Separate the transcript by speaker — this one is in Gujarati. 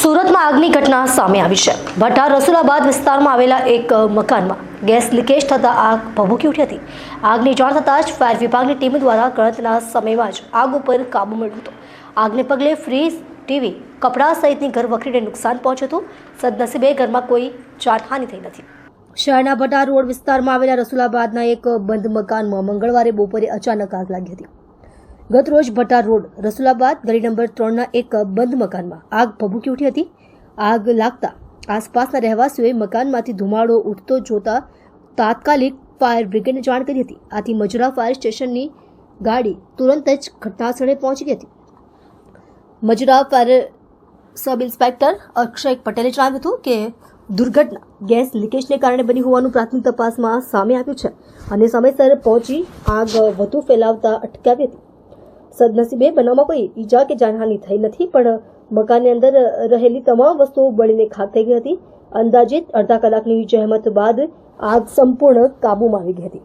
Speaker 1: સુરતમાં આગની ઘટના સામે આવી છે. ભટ્ટા રસુલાબાદ વિસ્તારમાં આવેલા એક મકાનમાં ગેસ લીકેજ થતાં આગ ભભૂકી ઉઠી હતી. આગની જાણ થતાં જ ફાયર વિભાગની ટીમ દ્વારા ગણતરીના સમયમાં જ આગ ઉપર કાબુ મેળવ્યો હતો. આગને પગલે ફ્રીજ, ટીવી, કપડાં સહિતની ઘર વખરીને નુકસાન પહોંચ્યું હતું. સદનસીબે ઘરમાં કોઈ જાનહાનિ થઈ નથી. શહેરના ભટ્ટા રોડ વિસ્તારમાં આવેલા રસુલાબાદના એક બંધ મકાનમાં મંગળવારે બપોરે અચાનક આગ લાગી હતી. ગત રોજ ભટ્ટા રોડ રસુલાબાદ ગલી નંબર ત્રણના એક બંધ મકાનમાં આગ ભભૂકી ઉઠી હતી. આગ લાગતા આસપાસના રહેવાસીઓએ મકાનમાંથી ધુમાડો ઉઠતો જોતા તાત્કાલિક ફાયર બ્રિગેડને જાણ કરી હતી. આથી મજુરા ફાયર સ્ટેશનની ગાડી તુરંત જ ઘટનાસ્થળે પહોંચી હતી. Majura fire sub inspector Akshay પટેલે જણાવ્યું હતું કે, દુર્ઘટના ગેસ લીકેજને કારણે બની હોવાનું પ્રાથમિક તપાસમાં સામે આવ્યું છે અને સમયસર પહોંચી આગ વધુ ફેલાવતા અટકાવી હતી. સદનસીબે બનાવમાં કોઈ ઈજા કે જાનહાનિ થઈ નથી, પણ મકાનની અંદર રહેલી તમામ વસ્તુઓ બળીને ખાક થઈ ગઈ હતી. અંદાજિત અડધા કલાકની જહેમત બાદ આગ સંપૂર્ણ કાબૂમાં આવી ગઈ હતી.